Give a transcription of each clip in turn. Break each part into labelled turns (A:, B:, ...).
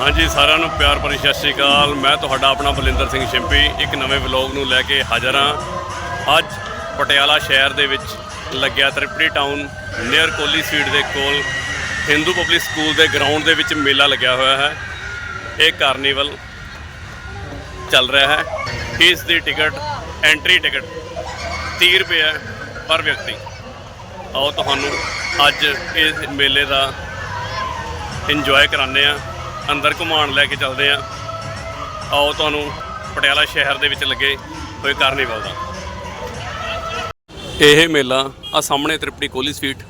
A: ਹਾਂਜੀ, ਸਾਰਿਆਂ ਨੂੰ ਪਿਆਰ ਭਰੀ ਸਤਿ ਸ਼੍ਰੀ ਅਕਾਲ। ਮੈਂ ਤੁਹਾਡਾ ਆਪਣਾ ਬਲਿੰਦਰ ਸਿੰਘ ਸ਼ਿੰਪੀ ਇੱਕ ਨਵੇਂ ਵਲੌਗ ਨੂੰ ਲੈ ਕੇ ਹਾਜ਼ਰ ਹਾਂ। ਅੱਜ ਪਟਿਆਲਾ ਸ਼ਹਿਰ ਦੇ ਵਿੱਚ ਲੱਗਿਆ Tripri town near Kohli sweet ਦੇ ਕੋਲ ਹਿੰਦੂ ਪਬਲਿਕ ਸਕੂਲ ਦੇ ਗਰਾਊਂਡ ਦੇ ਵਿੱਚ ਮੇਲਾ ਲੱਗਿਆ ਹੋਇਆ ਹੈ। ਇਹ ਕਾਰਨੀਵਲ ਚੱਲ ਰਿਹਾ ਹੈ। ਇਸ ਦੀ ਟਿਕਟ ਐਂਟਰੀ ਟਿਕਟ 30 ਰੁਪਏ ਹੈ ਪਰ ਵਿਅਕਤੀ। ਆਓ ਤੁਹਾਨੂੰ ਅੱਜ ਇਸ ਮੇਲੇ ਦਾ ਇੰਜੋਏ ਕਰਾਉਂਦੇ ਆ ਅੰਦਰ ਘੁਮਾਉਣ ਲੈ ਕੇ ਚੱਲਦੇ ਆ ਆਓ ਤੁਹਾਨੂੰ ਪਟਿਆਲਾ ਸ਼ਹਿਰ ਦੇ ਵਿੱਚ ਲੱਗੇ ਹੋਏ ਕਾਰਨੀਵਲ ਦਾ। ਇਹ ਮੇਲਾ ਆ ਸਾਹਮਣੇ ਤ੍ਰਿਪੜੀ ਕੋਹਲੀ ਸਵੀਟ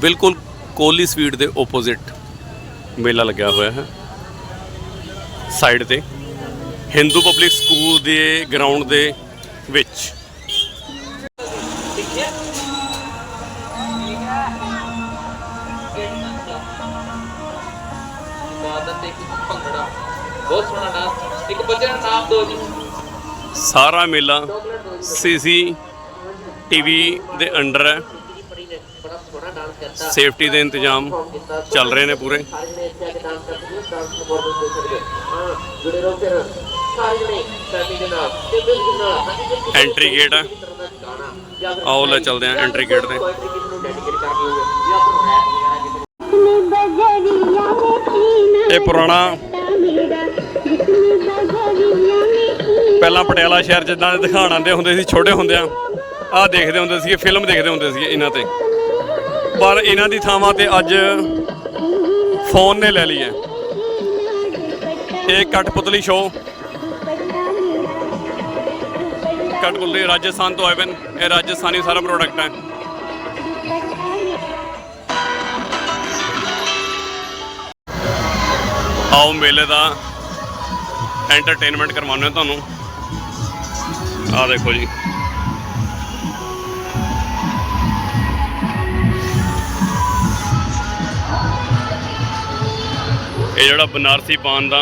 A: ਬਿਲਕੁਲ ਕੋਹਲੀ ਸਵੀਟ ਦੇ ਆਪੋਜ਼ਿਟ ਮੇਲਾ ਲੱਗਿਆ ਹੋਇਆ ਹੈ। ਸਾਈਡ ਤੇ ਹਿੰਦੂ ਪਬਲਿਕ ਸਕੂਲ ਦੇ ਗਰਾਊਂਡ ਦੇ ਵਿੱਚ
B: ਬਹੁਤ ਸੋਹਣਾ ਨਾਮ। ਇੱਕ ਬੱਚੇ ਦਾ ਨਾਮ ਦਿਓ ਜੀ।
A: ਸਾਰਾ ਮੇਲਾ ਸੀਸੀ ਟੀਵੀ ਦੇ ਅੰਡਰ ਹੈ। ਸੇਫਟੀ ਦੇ ਇੰਤਜ਼ਾਮ ਚੱਲ ਰਹੇ ਨੇ ਪੂਰੇ। ਐਂਟਰੀ ਗੇਟ
B: ਆ
A: ਆਓ ਲੈ ਚਲਦੇ ਆ ਐਂਟਰੀ ਗੇਟ ਤੇ। ਇਹ ਪੁਰਾਣਾ ਪਹਿਲਾਂ ਪਟਿਆਲਾ ਸ਼ਹਿਰ ਜਿੱਦਾਂ ਦੇ ਦਿਖਾਣ ਆਉਂਦੇ ਹੁੰਦੇ ਸੀ, ਛੋਟੇ ਹੁੰਦਿਆਂ, ਆਹ ਦੇਖਦੇ ਹੁੰਦੇ ਸੀਗੇ ਫਿਲਮ ਦੇਖਦੇ ਹੁੰਦੇ ਸੀਗੇ ਇਹਨਾਂ ਤੇ। ਪਰ ਇਹਨਾਂ ਦੀ ਥਾਵਾਂ ਤੇ ਅੱਜ ਫੋਨ ਨੇ ਲੈ ਲਈ ਹੈ। ਇਹ ਕਠਪੁਤਲੀ ਸ਼ੋਅ ਕਠਪੁਤਲੀ ਰਾਜਸਥਾਨ ਤੋਂ ਆਏ ਬਨ ਇਹ ਰਾਜਸਥਾਨੀ ਸਾਰਾ ਪ੍ਰੋਡਕਟ ਹੈ। ਆਓ ਮੇਲੇ ਦਾ ਐਂਟਰਟੇਨਮੈਂਟ ਕਰਵਾਉਂਦੇ ਹਾਂ ਤੁਹਾਨੂੰ। ਆਹ ਦੇਖੋ ਜੀ। ਇਹ ਜਿਹੜਾ ਬਨਾਰਸੀ ਪਾਨ ਦਾ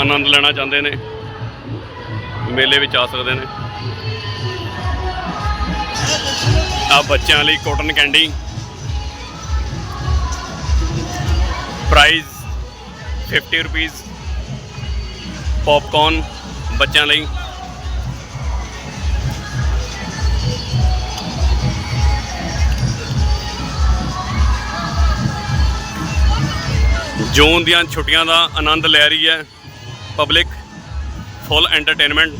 A: ਆਨੰਦ ਲੈਣਾ ਚਾਹੁੰਦੇ ਨੇ, ਮੇਲੇ ਵਿੱਚ ਆ ਸਕਦੇ ਨੇ। ਆ ਬੱਚਿਆਂ ਲਈ cotton candy price 50 rupees popcorn ਬੱਚਿਆਂ ਲਈ। ਜੂਨ ਦੀਆਂ ਛੁੱਟੀਆਂ ਦਾ ਆਨੰਦ ਲੈ ਰਹੀ ਹੈ ਪਬਲਿਕ, ਫੁੱਲ ਐਂਟਰਟੇਨਮੈਂਟ।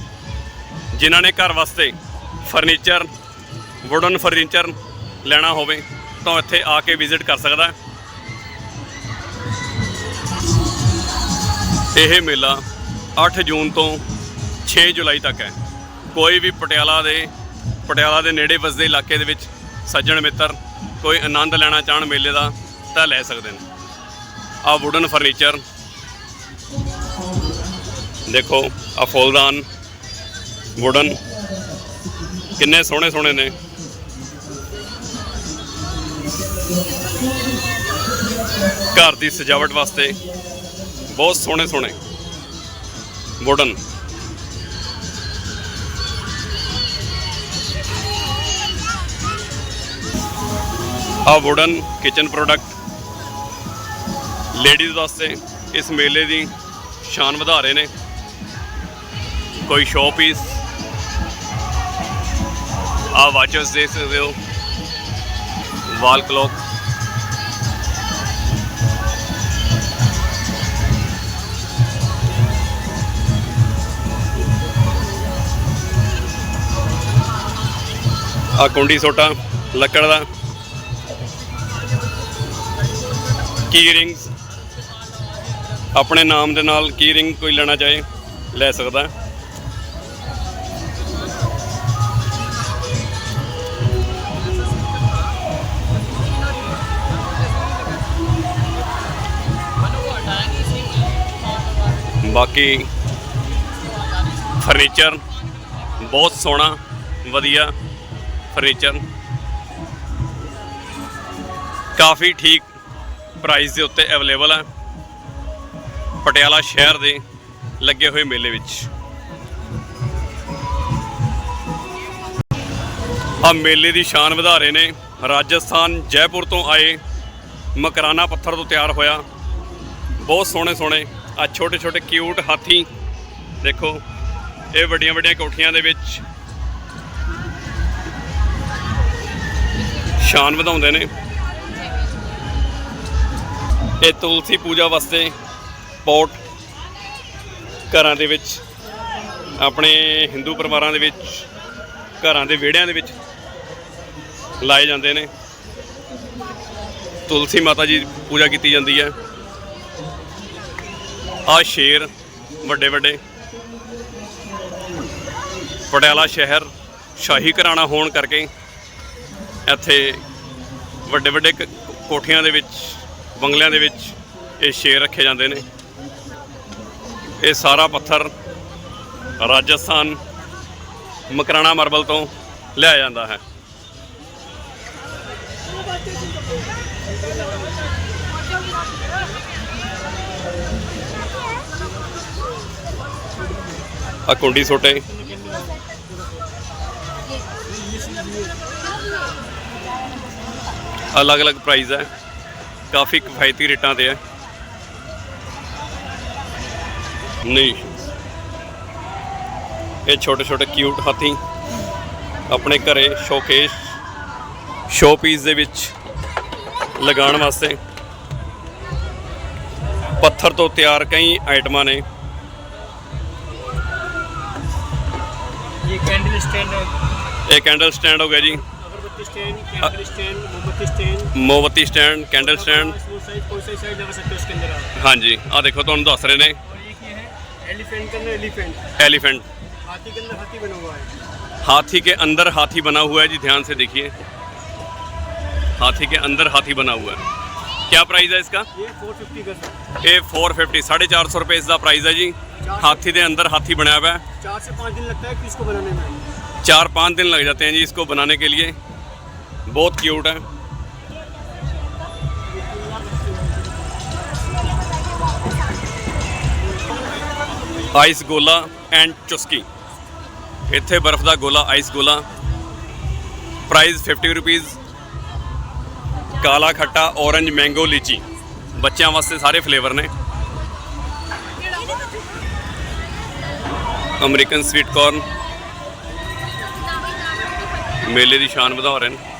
A: ਜਿਨ੍ਹਾਂ ਨੇ ਘਰ ਵਾਸਤੇ ਫਰਨੀਚਰ, ਵੁਡਨ ਫਰਨੀਚਰ ਲੈਣਾ ਹੋਵੇ, ਤਾਂ ਇੱਥੇ ਆ ਕੇ ਵਿਜ਼ਿਟ ਕਰ ਸਕਦਾ ਇਹ ਮੇਲਾ 8 ਜੂਨ ਤੋਂ 6 ਜੁਲਾਈ ਤੱਕ ਹੈ। ਕੋਈ ਵੀ ਪਟਿਆਲਾ ਦੇ ਪਟਿਆਲਾ ਦੇ ਨੇੜੇ ਵਸਦੇ ਇਲਾਕੇ ਦੇ ਵਿੱਚ ਸੱਜਣ ਮਿੱਤਰ, ਕੋਈ ਆਨੰਦ ਲੈਣਾ ਚਾਹਣ ਮੇਲੇ ਦਾ ਤਾਂ ਲੈ ਸਕਦੇ ਨੇ। ਆ ਵੁਡਨ ਫਰਨੀਚਰ ਦੇਖੋ ਆ ਫੁੱਲਦਾਨ ਵੁਡਨ ਕਿੰਨੇ ਸੋਹਣੇ ਸੋਹਣੇ ਨੇ। ਘਰ ਦੀ ਸਜਾਵਟ ਵਾਸਤੇ ਬਹੁਤ ਸੋਹਣੇ ਸੋਹਣੇ ਵੁਡਨ ਆ ਵੁਡਨ ਕਿਚਨ ਪ੍ਰੋਡਕਟ ਲੇਡੀਜ਼ ਵਾਸਤੇ ਇਸ ਮੇਲੇ ਦੀ ਸ਼ਾਨ ਵਧਾ ਰਹੇ ਨੇ। ਕੋਈ ਸ਼ੋਅ ਪੀਸ ਆ ਵਾਚਸ ਦੇ ਸਕਦੇ ਹੋ। ਵਾਲ ਕਲੋਕ ਆ ਕੁੰਡੀ ਸੋਟਾ, ਲੱਕੜ ਦਾ। ਕੀ ਰਿੰਗਸ ਆਪਣੇ ਨਾਮ ਦੇ ਨਾਲ ਕੀ ਰਿੰਗ ਕੋਈ ਲੈਣਾ ਚਾਹੇ, ਲੈ ਸਕਦਾ। ਬਾਕੀ ਫਰਨੀਚਰ ਬਹੁਤ ਸੋਹਣਾ, ਵਧੀਆ। ਫਰਨੀਚਰ ਕਾਫੀ ਠੀਕ ਪ੍ਰਾਈਸ ਦੇ ਉੱਤੇ ਅਵੇਲੇਬਲ ਹੈ ਪਟਿਆਲਾ ਸ਼ਹਿਰ ਦੇ ਲੱਗੇ ਹੋਏ ਮੇਲੇ ਵਿੱਚ। ਆ ਮੇਲੇ ਦੀ ਸ਼ਾਨ ਵਧਾ ਰਹੇ ਨੇ। ਰਾਜਸਥਾਨ ਜੈਪੁਰ ਤੋਂ ਆਏ ਮਕਰਾਨਾ ਪੱਥਰ ਤੋਂ ਤਿਆਰ ਹੋਇਆ। ਬਹੁਤ ਸੋਹਣੇ ਸੋਹਣੇ। ਆ ਛੋਟੇ ਛੋਟੇ ਕਿਊਟ ਹਾਥੀ। ਦੇਖੋ, ਇਹ ਵੱਡੀਆਂ ਵੱਡੀਆਂ ਕੋਠੀਆਂ ਦੇ ਵਿੱਚ ਸ਼ਾਨ ਵਧਾਉਂਦੇ ਨੇ। ਇਹ ਤੁਲਸੀ ਪੂਜਾ ਵਾਸਤੇ ਪੋਟ ਘਰਾਂ ਦੇ ਵਿੱਚ, ਆਪਣੇ ਹਿੰਦੂ ਪਰਿਵਾਰਾਂ ਦੇ ਵਿੱਚ, ਘਰਾਂ ਦੇ ਵਿਹੜਿਆਂ ਦੇ ਵਿੱਚ ਲਾਏ ਜਾਂਦੇ ਨੇ। ਤੁਲਸੀ ਮਾਤਾ ਜੀ ਦੀ ਪੂਜਾ ਕੀਤੀ ਜਾਂਦੀ ਹੈ। ਆ ਸ਼ੇਰ ਵੱਡੇ ਵੱਡੇ। ਪਟਿਆਲਾ ਸ਼ਹਿਰ ਸ਼ਾਹੀ ਘਰਾਣਾ ਹੋਣ ਕਰਕੇ ਇੱਥੇ ਵੱਡੇ ਵੱਡੇ ਕ- ਕੋਠੀਆਂ ਦੇ ਵਿੱਚ, ਬੰਗਲਿਆਂ ਦੇ ਵਿੱਚ ਇਹ ਸ਼ੇਰ ਰੱਖੇ ਜਾਂਦੇ ਨੇ। ਇਹ ਸਾਰਾ ਪੱਥਰ ਰਾਜਸਥਾਨ ਮਕਰਾਣਾ ਮਾਰਬਲ ਤੋਂ ਲਿਆ ਜਾਂਦਾ ਹੈ। ਆ ਕੁੰਡੀ ਛੋਟੇ ਅਲੱਗ-ਅਲੱਗ ਪ੍ਰਾਈਜ਼ ਹੈ। ਕਾਫੀ ਕਿਫਾਇਤੀ ਰੇਟਾਂ ਤੇ ਹੈ। ਨਹੀਂ। ਇਹ ਛੋਟੇ-ਛੋਟੇ ਕਿਊਟ ਹਾਥੀ ਆਪਣੇ ਘਰੇ ਸ਼ੋਕੇਸ ਸ਼ੋਪੀਸ ਦੇ ਵਿੱਚ ਲਗਾਉਣ ਵਾਸਤੇ ਪੱਥਰ ਤੋਂ ਤਿਆਰ ਕਈ ਆਈਟਮਾਂ ਨੇ। ਇਹ ਕੈਂਡਲ ਸਟੈਂਡ ਹੋ ਗਿਆ ਜੀ।
C: मोमबत्ती स्टैंड कैंडल स्टैंड हाँ
A: जी हाँ देखो तो
C: तुम दस रहे ने। एलिफेंट हाथी के अंदर हाथी बना हुआ है।
A: जी ध्यान से देखिए। हाथी के अंदर हाथी बना हुआ है। क्या प्राइस है इसका?
C: ये 450 फोर
A: फिफ्टी साढ़े चार सौ रुपये इसका प्राइस है जी। हाथी के अंदर हाथी बनाया हुआ है।
C: चार से पाँच दिन लगता है कि इसको बनाने में।
A: चार पाँच दिन लग जाते हैं जी इसको बनाने के लिए। ਬਹੁਤ ਕਿਊਟ ਹੈ। ਆਈਸ ਗੋਲਾ ਐਂਡ ਚੁਸਕੀ ਇੱਥੇ ਬਰਫ਼ ਦਾ ਗੋਲਾ ਆਈਸ ਗੋਲਾ ਪ੍ਰਾਈਸ 50 ਰੁਪਏ ਕਾਲਾ ਖੱਟਾ ਔਰੰਜ ਮੈਂਗੋ ਲੀਚੀ। ਬੱਚਿਆਂ ਵਾਸਤੇ ਸਾਰੇ ਫਲੇਵਰ ਨੇ। ਅਮਰੀਕਨ ਸਵੀਟ ਕਾਰਨ ਮੇਲੇ ਦੀ ਸ਼ਾਨ ਵਧਾ ਰਹੇ ਨੇ।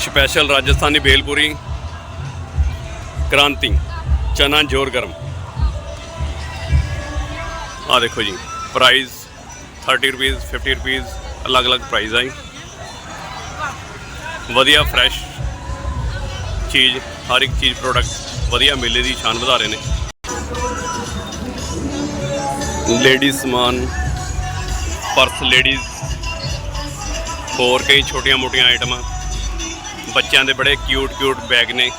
A: ਸਪੈਸ਼ਲ ਰਾਜਸਥਾਨੀ ਬੇਲਪੂਰੀ ਕ੍ਰਾਂਤੀ ਚਨਾ ਜੋਰ ਗਰਮ ਆ ਦੇਖੋ ਜੀ ਪ੍ਰਾਈਸ 30 ਰੁਪਏ 50 ਰੁਪਏ ਅਲੱਗ-ਅਲੱਗ ਪ੍ਰਾਈਸ ਆਈ ਵਧੀਆ ਫਰੈਸ਼ ਚੀਜ਼ ਹਰ ਇੱਕ ਚੀਜ਼ ਪ੍ਰੋਡਕਟ ਵਧੀਆ ਮੇਲੇ ਦੀ ਸ਼ਾਨ ਵਧਾ ਰਹੇ ਨੇ ਲੇਡੀਜ਼ ਸਮਾਨ ਪਰਸ ਲੇਡੀਜ਼ ਹੋਰ ਕਈ ਛੋਟੀਆਂ ਮੋਟੀਆਂ ਆਈਟਮਾਂ ਬੱਚਿਆਂ ਦੇ ਬੜੇ ਕਿਊਟ ਕਿਊਟ ਬੈਗ ਨੇ।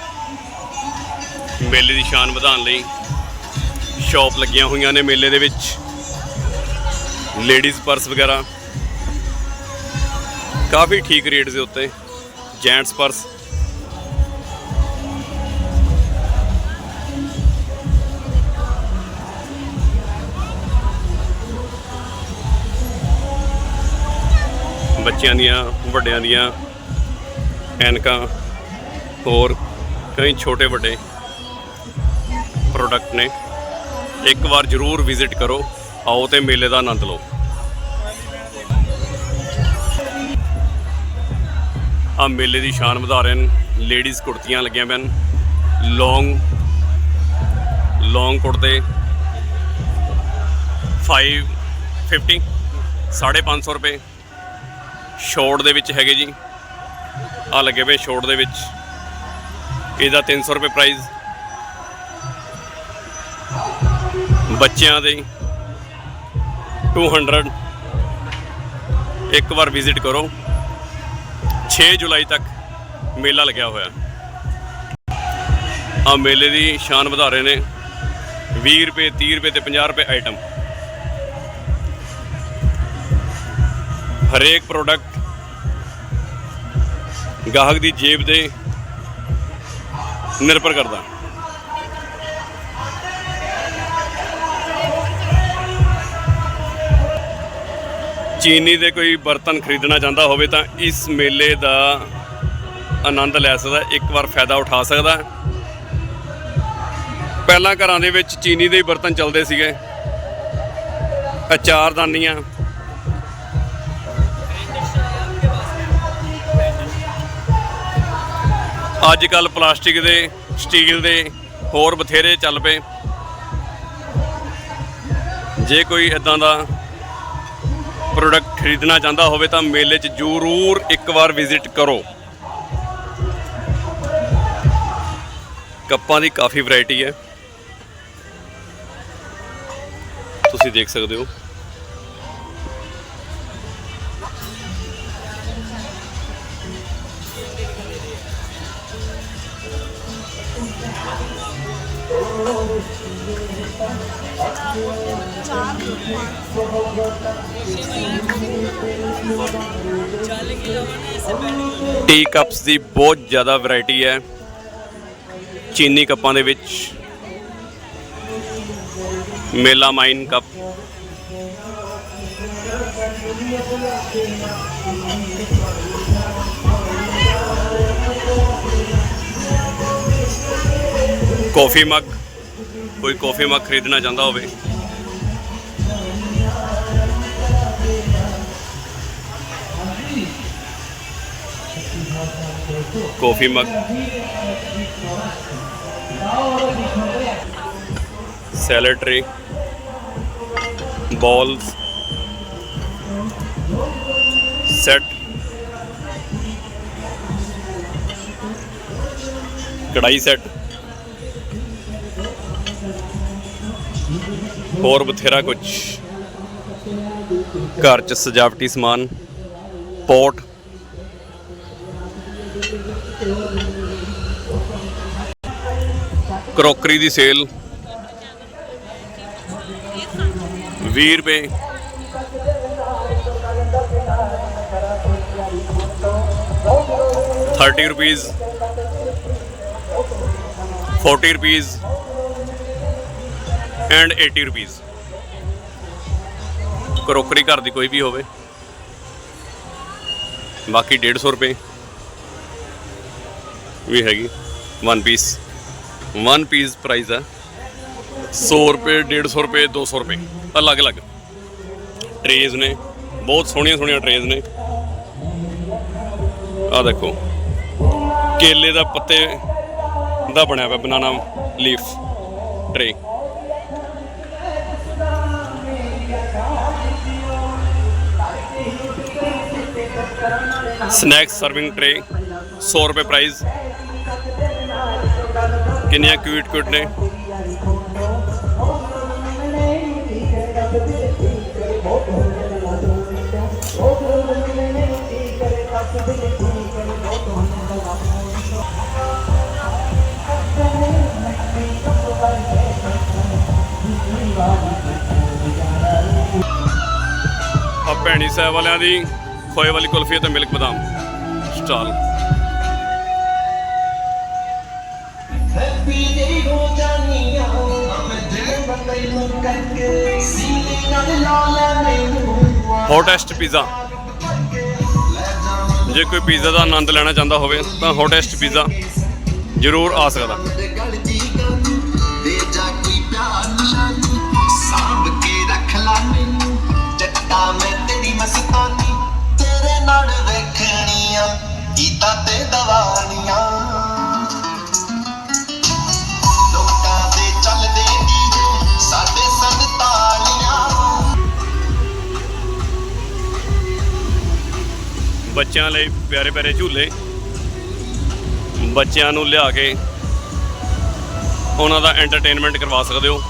A: ਮੇਲੇ ਦੀ ਸ਼ਾਨ ਵਧਾਉਣ ਲਈ ਸ਼ਾਪ ਲੱਗੀਆਂ ਹੋਈਆਂ ਨੇ ਮੇਲੇ ਦੇ ਵਿੱਚ। ਲੇਡੀਜ਼ ਪਰਸ ਵਗੈਰਾ। ਕਾਫੀ ਠੀਕ ਰੇਟ ਦੇ ਉੱਤੇ ਜੈਂਟਸ ਪਰਸ ਬੱਚਿਆਂ ਦੀਆਂ, ਵੱਡਿਆਂ ਦੀਆਂ ਐਨਕਾਂ ਹੋਰ ਕਈ ਛੋਟੇ ਵੱਡੇ ਪ੍ਰੋਡਕਟ ਨੇ। ਇੱਕ ਵਾਰ ਜ਼ਰੂਰ ਵਿਜ਼ਿਟ ਕਰੋ, ਆਓ ਤੇ ਮੇਲੇ ਦਾ ਆਨੰਦ ਲਓ। ਆ ਮੇਲੇ ਦੀ ਸ਼ਾਨ ਵਧਾ ਰਹੇ ਨੇ ਲੇਡੀਜ਼ ਕੁੜਤੀਆਂ ਲੱਗੀਆਂ ਪੈਣ ਲੌਂਗ ਲੌਂਗ ਕੁੜਤੇ। 550 550 ਰੁਪਏ। ਸ਼ੋਰਟ ਦੇ ਵਿੱਚ ਹੈਗੇ ਜੀ। ਆ ਲੱਗੇ ਪਏ ਸ਼ੋਰਟ ਦੇ ਵਿੱਚ। ਇਹਦਾ 300 ਰੁਪਏ ਪ੍ਰਾਈਸ ਬੱਚਿਆਂ ਦੇ 200 ਇੱਕ ਵਾਰ ਵਿਜ਼ਿਟ ਕਰੋ। 6 ਜੁਲਾਈ ਤੱਕ ਮੇਲਾ ਲੱਗਿਆ ਹੋਇਆ। ਆ ਮੇਲੇ ਦੀ ਸ਼ਾਨ ਵਧਾ ਰਹੇ ਨੇ। 20 ਰੁਪਏ 30 ਰੁਪਏ ਤੇ 50 ਰੁਪਏ ਆਈਟਮ ਹਰੇਕ ਪ੍ਰੋਡਕਟ ਗਾਹਕ ਦੀ ਜੇਬ ਦੇ ਨਿਰਭਰ ਕਰਦਾ। ਚੀਨੀ ਦੇ ਕੋਈ ਬਰਤਨ ਖਰੀਦਣਾ ਚਾਹੁੰਦਾ ਹੋਵੇ ਤਾਂ ਇਸ ਮੇਲੇ ਦਾ ਆਨੰਦ ਲੈ ਸਕਦਾ, ਇੱਕ ਵਾਰ ਫਾਇਦਾ ਉਠਾ ਸਕਦਾ। ਪਹਿਲਾਂ ਘਰਾਂ ਦੇ ਵਿੱਚ ਚੀਨੀ ਦੇ ਹੀ ਬਰਤਨ ਚੱਲਦੇ ਸੀਗੇ। ਅਚਾਰਦਾਨੀਆਂ ਅੱਜ ਕੱਲ ਪਲਾਸਟਿਕ ਦੇ, ਸਟੀਲ ਦੇ ਹੋਰ ਬਥੇਰੇ ਚੱਲ ਪਏ। ਜੇ ਕੋਈ ਇਦਾਂ ਦਾ ਪ੍ਰੋਡਕਟ ਖਰੀਦਣਾ ਚਾਹੁੰਦਾ ਹੋਵੇ ਤਾਂ ਮੇਲੇ 'ਚ ਜ਼ਰੂਰ ਇੱਕ ਵਾਰ ਵਿਜ਼ਿਟ ਕਰੋ। ਕੱਪਾਂ ਦੀ ਕਾਫੀ ਵੈਰਾਈਟੀ ਹੈ। ਤੁਸੀਂ ਦੇਖ ਸਕਦੇ ਹੋ। ਟੀ ਕੱਪਸ ਦੀ ਬਹੁਤ ਜ਼ਿਆਦਾ ਵੈਰਾਈਟੀ ਹੈ। ਚੀਨੀ ਕੱਪਾਂ ਦੇ ਵਿੱਚ। ਮੇਲਾ ਮਾਈਨ ਕੱਪ। Coffee mug. ਕੋਈ ਕਾਫੀ ਮੱਗ ਖਰੀਦਣਾ ਚਾਹੁੰਦਾ ਹੋਵੇ। Coffee mug salad tray balls set ਕੜਾਈ ਸੈਟ ਹੋਰ ਬਥੇਰਾ ਕੁਝ ਘਰ ਚ ਸਜਾਵਟੀ ਸਮਾਨ ਪੋਟ ਕਰੋਕਰੀ ਦੀ ਸੇਲ 20 ਰੁਪਏ thirty rupees forty rupees and 80 rupees crockery ਘਰ ਦੀ ਕੋਈ ਵੀ ਹੋਵੇ ਬਾਕੀ 150 ਰੁਪਏ ਵੀ ਹੈਗੀ one piece one piece price ਆ 100 ਰੁਪਏ 150 ਰੁਪਏ 200 ਰੁਪਏ। ਅਲੱਗ-ਅਲੱਗ ਟਰੇਜ਼ ਨੇ, ਬਹੁਤ ਸੋਹਣੀਆਂ ਸੋਹਣੀਆਂ ਟਰੇਜ਼ ਨੇ। ਆ ਦੇਖੋ। ਕੇਲੇ ਦਾ ਪੱਤੇ ਦਾ ਬਣਿਆ ਹੋਇਆ banana leaf tray snacks serving tray 100 ਰੁਪਏ ਪ੍ਰਾਈਸ ਕਿੰਨੀਆਂ ਕਿਊਟ ਕਿਊਟ ਨੇ? ਆ ਭੈਣੀ ਸਾਹਿਬ ਵਾਲਿਆਂ ਦੀ ਖੋਏ ਵਾਲੀ ਕੁਲਫੀ ਤੇ ਮਿਲਕ ਬਦਾਮ। ਸਟਾਲ। ਹੌਟੈਸਟ ਪੀਜ਼ਾ ਜੇ ਕੋਈ ਪੀਜ਼ਾ ਦਾ ਆਨੰਦ ਲੈਣਾ ਚਾਹੁੰਦਾ ਹੋਵੇ ਤਾਂ ਹੌਟੈਸਟ ਪੀਜ਼ਾ ਜ਼ਰੂਰ ਆ ਸਕਦਾ।
D: ਤੇ ਗਲ ਦੀ ਗੱਲ ਦੇ ਜਾ ਕੋਈ ਪਿਆਰ ਨਿਸ਼ਾਨੀ ਸਾਂਭ ਕੇ ਰੱਖ ਲਾ ਮੈਨੂੰ। ਜੱਟਾ ਮੈਂ ਤੇਰੀ ਮਸਤਾਨੀ ਤੇਰੇ ਨਾਲ ਵੇਖਣੀਆਂ ਗੀਤਾਂ ਤੇ ਦਵਾਨੀਆਂ।
A: ਬੱਚਿਆਂ ਲਈ ਪਿਆਰੇ ਪਿਆਰੇ ਝੂਲੇ ਬੱਚਿਆਂ ਨੂੰ ਲਿਆ ਕੇ ਉਹਨਾਂ ਦਾ ਐਂਟਰਟੇਨਮੈਂਟ ਕਰਵਾ ਸਕਦੇ ਹੋ।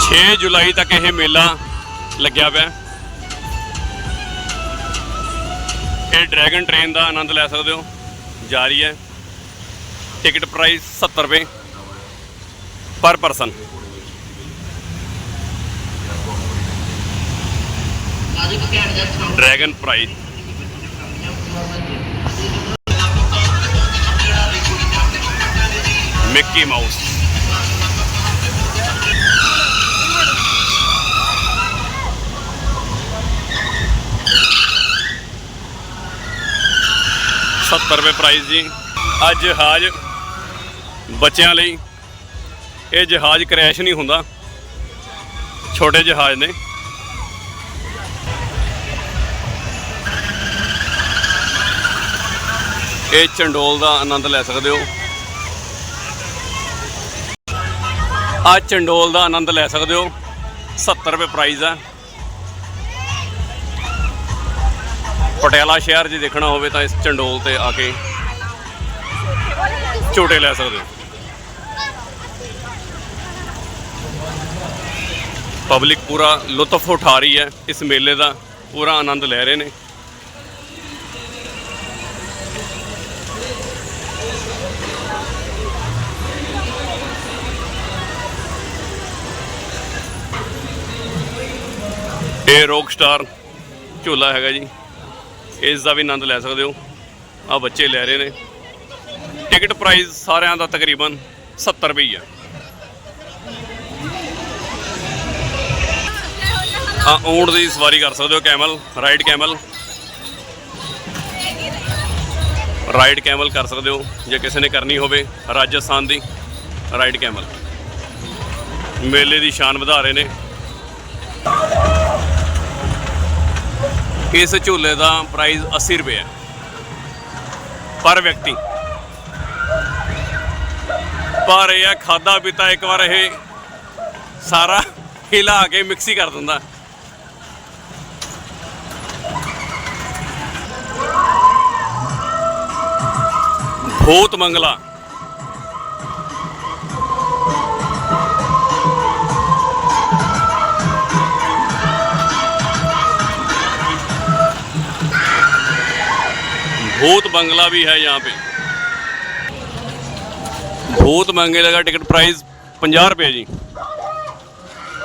A: ਛੇ ਜੁਲਾਈ ਤੱਕ ਇਹ ਮੇਲਾ ਲੱਗਿਆ ਪਿਆ। ਇਹ ਡਰੈਗਨ ਟ੍ਰੇਨ ਦਾ ਆਨੰਦ ਲੈ ਸਕਦੇ ਹੋ। ਜਾਰੀ ਹੈ। ਟਿਕਟ ਪ੍ਰਾਈਸ 70 ਰੁਪਏ। Per person. Dragon prize. Mickey Mouse. 70 ਰੁਪਏ ਪ੍ਰਾਈਸ ਜੀ। ਅੱਜ ਹਾਜ ਬੱਚਿਆਂ ਲਈ ਇਹ ਜਹਾਜ਼ ਕ੍ਰੈਸ਼ ਨਹੀਂ ਹੁੰਦਾ। ਛੋਟੇ ਜਹਾਜ਼ ਨੇ। ਇਹ ਚੰਡੋਲ ਦਾ ਆਨੰਦ ਲੈ ਸਕਦੇ ਹੋ। ਆ ਚੰਡੋਲ ਦਾ ਆਨੰਦ ਲੈ ਸਕਦੇ ਹੋ। 70 ਰੁਪਏ ਪ੍ਰਾਈਸ ਆ। ਪਟਿਆਲਾ ਸ਼ਹਿਰ ਜੇ ਦੇਖਣਾ ਹੋਵੇ ਤਾਂ ਇਸ ਚੰਡੋਲ ਤੇ ਆ ਕੇ ਝੂਟੇ ਲੈ ਸਕਦੇ ਹੋ। ਪਬਲਿਕ ਪੂਰਾ ਲੁਤਫ ਉਠਾ ਰਹੀ ਹੈ ਇਸ ਮੇਲੇ ਦਾ, ਪੂਰਾ ਆਨੰਦ ਲੈ ਰਹੇ ਨੇ। ਇਹ ਰੌਕ ਸਟਾਰ ਝੋਲਾ ਹੈਗਾ ਜੀ, ਇਸ ਦਾ ਵੀ ਆਨੰਦ ਲੈ ਸਕਦੇ ਹੋ। ਆ ਬੱਚੇ ਲੈ ਰਹੇ ਨੇ। ਟਿਕਟ ਪ੍ਰਾਈਸ ਸਾਰਿਆਂ ਦਾ ਤਕਰੀਬਨ 70 ਰੁਪਏ ਹੀ ਆ ਊਂਟ ਦੀ ਸਵਾਰੀ ਕਰ ਸਕਦੇ ਹੋ, camel ride camel. Ride camel ਕਰ ਸਕਦੇ ਹੋ, ਜੇ ਕਿਸੇ ਨੇ ਕਰਨੀ ਹੋਵੇ, ਰਾਜਸਥਾਨ ਦੀ ਰਾਈਡ ਕੈਮਲ। ਮੇਲੇ ਦੀ ਸ਼ਾਨ ਵਧਾ ਰਹੇ ਨੇ। ਇਸ ਝੂਲੇ ਦਾ ਪ੍ਰਾਈਸ 80 ਰੁਪਏ ਹੈ। ਪਰ ਵਿਅਕਤੀ, ਪਰ ਇਹ ਆ ਖਾਦਾ ਪੀਤਾ ਇੱਕ ਵਾਰ ਇਹ ਸਾਰਾ ਹਿਲਾ ਕੇ ਮਿਕਸੀ ਕਰ ਦਿੰਦਾ। ਭੂਤ ਮੰਗਲਾ भूत बंगला भी है यहाँ पे भूत बंगले का टिकट प्राइस 50 ਰੁਪਏ ਜੀ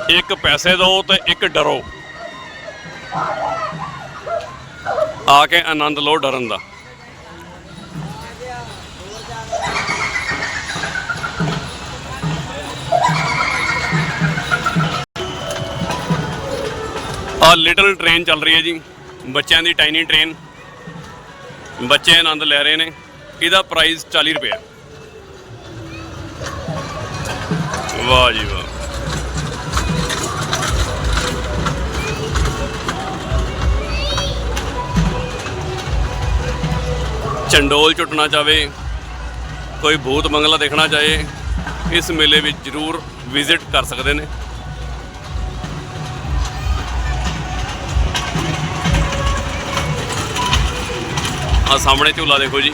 A: ਇੱਕ ਪੈਸੇ ਦਿਓ ਤੇ ਇੱਕ ਡਰੋ ਆ ਕੇ ਆਨੰਦ ਲਓ ਡਰਨ ਆ ਲਿਟਲ ਟ੍ਰੇਨ ਚੱਲ ਰਹੀ ਹੈ ਜੀ, ਬੱਚਿਆਂ ਦੀ ਟਾਈਨੀ ਟ੍ਰੇਨ ਬੱਚੇ ਆਨੰਦ ਲੈ ਰਹੇ ਨੇ, ਇਹਦਾ ਪ੍ਰਾਈਸ 40 ਰੁਪਏ। ਵਾਹ ਜੀ ਵਾਹ। ਚੰਡੋਲ ਝੁੱਟਣਾ ਚਾਵੇ ਕੋਈ ਭੂਤ ਮੰਗਲਾ ਦੇਖਣਾ ਚਾਹੇ, ਇਸ ਮੇਲੇ ਵਿੱਚ ਜ਼ਰੂਰ ਵਿਜ਼ਿਟ ਕਰ ਸਕਦੇ ਨੇ। ਆ ਸਾਹਮਣੇ ਝੂਲਾ ਦੇਖੋ ਜੀ।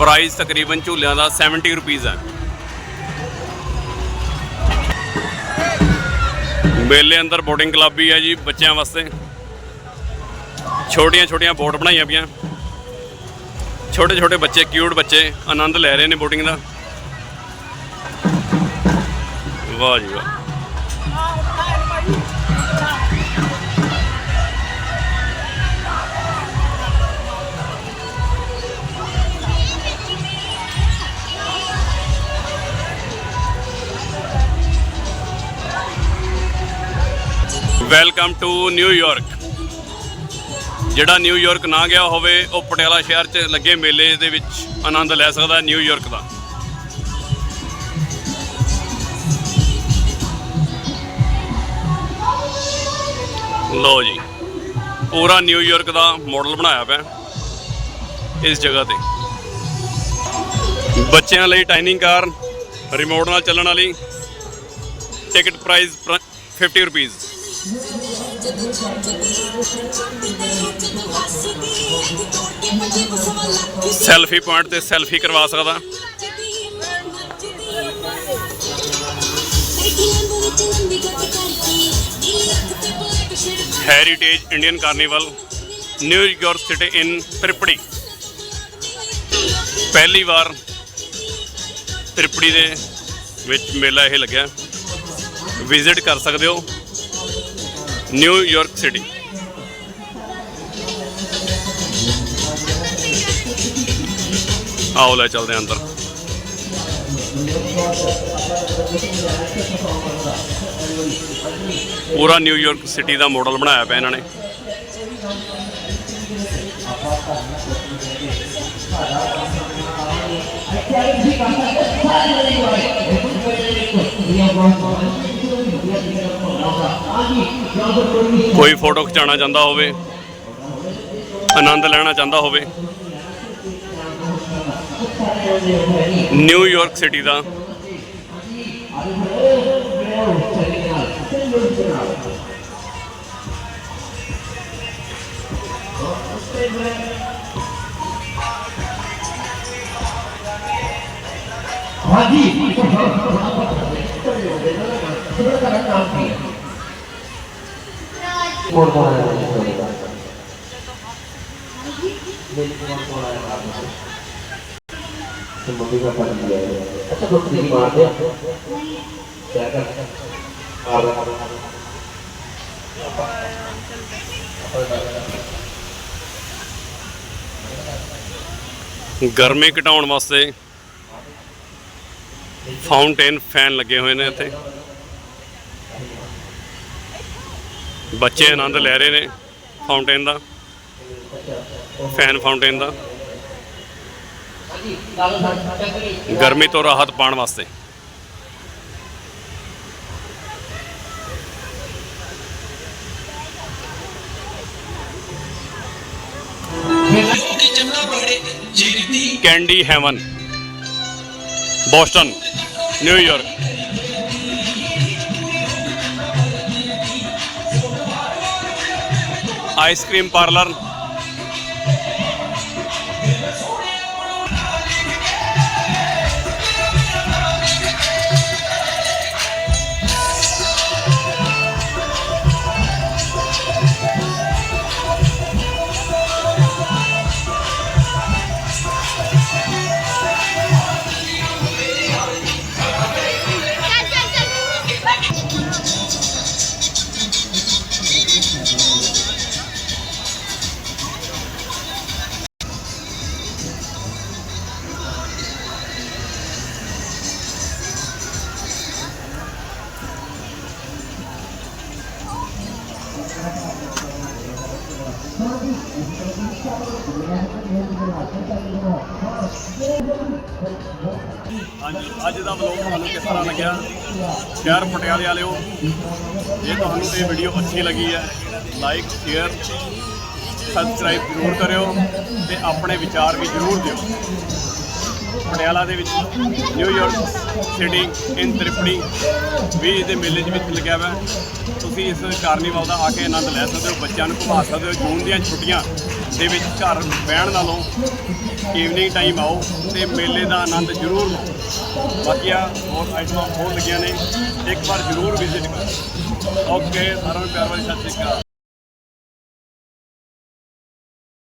A: ਪ੍ਰਾਈਸ ਤਕਰੀਬਨ ਝੂਲਿਆਂ ਦਾ 70 ਰੁਪੀਸ ਹੈ। ਮੇਲੇ ਅੰਦਰ ਬੋਟਿੰਗ ਕਲੱਬ ਵੀ ਹੈ ਜੀ ਬੱਚਿਆਂ ਵਾਸਤੇ। ਛੋਟੀਆਂ ਛੋਟੀਆਂ ਬੋਟ ਬਣਾਈਆਂ ਪਈਆਂ। ਛੋਟੇ ਛੋਟੇ ਬੱਚੇ ਕਿਊਟ ਬੱਚੇ ਆਨੰਦ ਲੈ ਰਹੇ ਨੇ ਬੋਟਿੰਗ ਦਾ। ਵਾਹ ਜੀ ਵਾਹ। ਵੈਲਕਮ ਟੂ ਨਿਊਯਾਰਕ ਜਿਹੜਾ ਨਿਊਯਾਰਕ ਨਾ ਗਿਆ ਹੋਵੇ, ਉਹ ਪਟਿਆਲਾ ਸ਼ਹਿਰ 'ਚ ਲੱਗੇ ਮੇਲੇ ਦੇ ਵਿੱਚ ਆਨੰਦ ਲੈ ਸਕਦਾ ਨਿਊਯਾਰਕ ਦਾ। ਲੋ ਜੀ, ਪੂਰਾ ਨਿਊਯਾਰਕ ਦਾ ਮਾਡਲ ਬਣਾਇਆ ਪਿਆ। ਇਸ ਜਗ੍ਹਾ ਤੇ। ਬੱਚਿਆਂ ਲਈ ਟਾਈਨਿੰਗ ਕਾਰ ਰਿਮੋਟ ਨਾਲ ਚੱਲਣ ਵਾਲੀ ticket price 50 rupees selfie point ਤੇ ਸੈਲਫੀ ਕਰਵਾ ਸਕਦਾ। Heritage Indian carnival New York city in Tripri ਪਹਿਲੀ ਵਾਰ ਤ੍ਰਿਪੜੀ ਦੇ ਵਿੱਚ ਮੇਲਾ ਇਹ ਲੱਗਿਆ। ਵਿਜ਼ਿਟ ਕਰ ਸਕਦੇ ਹੋ। ਨਿਊਯਾਰਕ ਸਿਟੀ ਆਓ ਲੈ ਚੱਲਦੇ ਅੰਦਰ। ਪੂਰਾ ਨਿਊਯਾਰਕ ਸਿਟੀ ਦਾ ਮਾਡਲ ਬਣਾਇਆ ਪਿਆ ਇਹਨਾਂ ਨੇ। ਕੋਈ ਫੋਟੋ ਖਿਚਾਉਣਾ ਚਾਹੁੰਦਾ ਹੋਵੇ ਆਨੰਦ ਲੈਣਾ ਚਾਹੁੰਦਾ ਹੋਵੇ। ਨਿਊਯਾਰਕ ਸਿਟੀ ਦਾ।
B: कौन कौन आया है मेरे को कौन कौन आया आपने तो मम्मी का पढ़ लिया है अच्छा तो दीदी मार दे क्या कर आ रहा
A: ਗਰਮੀ ਘਟਾਉਣ ਵਾਸਤੇ ਫਾਊਂਟੇਨ ਫੈਨ ਲੱਗੇ ਹੋਏ ਨੇ ਇੱਥੇ ਬੱਚੇ ਆਨੰਦ ਲੈ ਰਹੇ ਨੇ ਫਾਊਂਟੇਨ ਦਾ, ਫੈਨ ਫਾਊਂਟੇਨ ਦਾ। ਗਰਮੀ ਤੋਂ ਰਾਹਤ ਪਾਉਣ ਵਾਸਤੇ। Candy haven, Boston New York ice cream parlor ਹਾਂਜੀ, ਅੱਜ ਦਾ ਵਲੋਗ ਤੁਹਾਨੂੰ ਕਿਸ ਤਰ੍ਹਾਂ ਲੱਗਿਆ? ਸ਼ਹਿਰ ਪਟਿਆਲੇ ਵਾਲਿਓ, ਜੇ ਤੁਹਾਨੂੰ ਇਹ ਵੀਡੀਓ ਅੱਛੀ ਲੱਗੀ ਹੈ ਲਾਈਕ ਸ਼ੇਅਰ ਸਬਸਕ੍ਰਾਈਬ ਜ਼ਰੂਰ ਕਰਿਓ ਤੇ ਆਪਣੇ ਵਿਚਾਰ ਵੀ ਜ਼ਰੂਰ ਦਿਓ। ਪਟਿਆਲਾ ਦੇ ਵਿੱਚ ਨਿਊਯਾਰਕ ਸਿਟੀ ਇਨ ਤ੍ਰਿਪੜੀ ਵੀ ਇਹਦੇ ਮੇਲੇ 'ਚ ਵਿੱਚ ਲੱਗਿਆ ਹੋਇਆ ਤੁਸੀਂ ਇਸ ਕਾਰਨੀਵਲ ਦਾ ਆ ਕੇ ਆਨੰਦ ਲੈ ਸਕਦੇ ਹੋ, ਬੱਚਿਆਂ ਨੂੰ ਘੁਮਾ ਸਕਦੇ ਹੋ। ਜੂਨ ਦੀਆਂ ਛੁੱਟੀਆਂ ਦੇ ਵਿੱਚ ਘਰ ਬਹਿਣ ਨਾਲੋਂ ਈਵਨਿੰਗ ਟਾਈਮ ਆਓ ਤੇ ਮੇਲੇ ਦਾ ਆਨੰਦ ਜ਼ਰੂਰ ਲਓ ਬਾਕੀ ਆ ਹੋਰ ਆਈਟਮਾਂ ਹੋਰ ਲੱਗੀਆਂ ਨੇ, ਇੱਕ ਵਾਰ ਜ਼ਰੂਰ ਵਿਜ਼ਿਟ ਕਰੋ। ਓਕੇ ਸਾਰਿਆਂ ਨੂੰ ਪਿਆਰ ਵਾਲੀ ਸਤਿ ਸ਼੍ਰੀ ਅਕਾਲ।